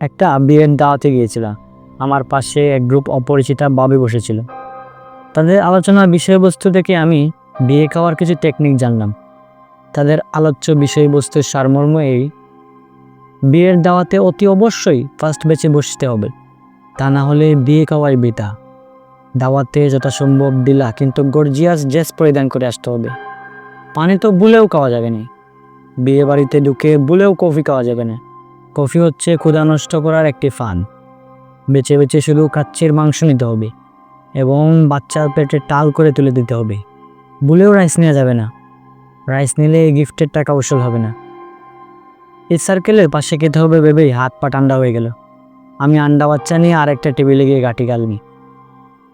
একটা বিয়ের দাওয়াতে গিয়েছিলাম আমার পাশে এক গ্রুপ অপরিচিতা বাবি বসেছিল। তাদের আলোচনার বিষয়বস্তু থেকে আমি বিয়ে খাওয়ার কিছু টেকনিক জানলাম। তাদের আলোচ্য বিষয়বস্তুর সারমর্ম এই, বিয়ের দাওয়াতে অতি অবশ্যই ফার্স্ট বেচে বসতে হবে। তা না হলে বিয়ে খাওয়াই বিতা দাওয়াতে যথাসম্ভব দিলা, কিন্তু গর্জিয়াস ড্রেস পরিধান করে আসতে হবে। পানি তো বুলেও খাওয়া যাবে না। বিয়ে বাড়িতে ঢুকে বুলেও কফি খাওয়া যাবে না। কফি হচ্ছে ক্ষুধা নষ্ট করার একটি ফান। বেছে বেছে শুধু কাচ্চির মাংস নিতে হবে এবং বাচ্চার পেটে টাল করে তুলে দিতে হবে। বুলেও রাইস নেওয়া যাবে না। রাইস নিলে গিফটের টাকা উসুল হবে না। এই সার্কেলের পাশে খেতে হবে ভেবেই হাত পা ঠান্ডা হয়ে গেল। আমি আন্ডা বাচ্চা নিয়ে আরেকটা টেবিলে গিয়ে গাটি গালনি।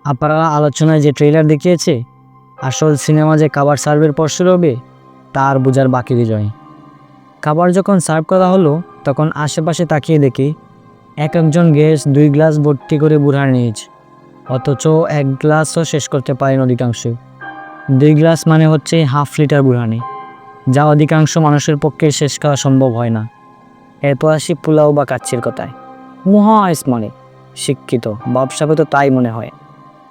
আপনারা আলোচনায় যে ট্রেলার দেখিয়েছে, আসল সিনেমা যে খাবার সার্ভের পর শুরু হবে তার বোঝার বাকি বিজয়। খাবার যখন সার্ভ করা হলো তখন আশেপাশে তাকিয়ে দেখি এক একজন গেস্ট দুই গ্লাস ভর্তি করে বুড়ার নিয়েছে অথচ এক গ্লাসও শেষ করতে পারেন অধিকাংশ। দুই গ্লাস মানে হচ্ছে হাফ লিটার বুড়ানি, যা অধিকাংশ মানুষের পক্ষে শেষ করা সম্ভব হয় না। এরপর আসি পোলাও বা কাচ্ছির কথায়। মহা মানে শিক্ষিত ব্যবসাকে তো তাই মনে হয়।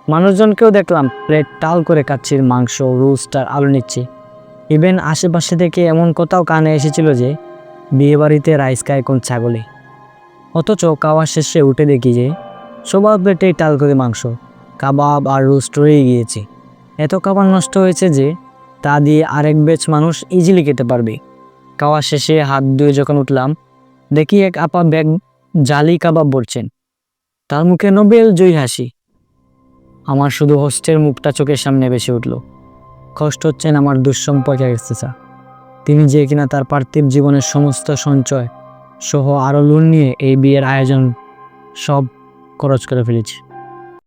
মানুষজনকেও দেখলাম প্লেট টাল করে কাচ্ছির মাংস রোস্ট আর আলু নিচ্ছে। ইভেন আশেপাশে থেকে এমন কোথাও কানে এসেছিল যে বিয়েবাড়িতে রাইস খায় কোন ছাগলে। অথচ খাওয়ার শেষে উঠে দেখি যে, সবার প্লেটেই টাল করে মাংস, কাবাব আর রোস্ট রয়ে গিয়েছে। এত খাবার নষ্ট হয়েছে যে, তা দিয়ে আরেক বেচ মানুষ ইজিলি খেতে পারবে। খাওয়া শেষে হাত ধুয়ে যখন উঠলাম, দেখি এক আপা ব্যাগ জালি কাবাব বলছেন, তার মুখে নোবেল জয়ী হাসি। আমার শুধু হোস্টের মুখটা চোখের সামনে ভেসে উঠল। কষ্ট হচ্ছেন আমার দুঃসম্পর্কে স্ত্রীচা তিনি যে কিনা তার পার্থিব জীবনের সমস্ত সঞ্চয় সহ আরও লোন নিয়ে এই বিয়ের আয়োজন সব খরচ করে ফেলেছে।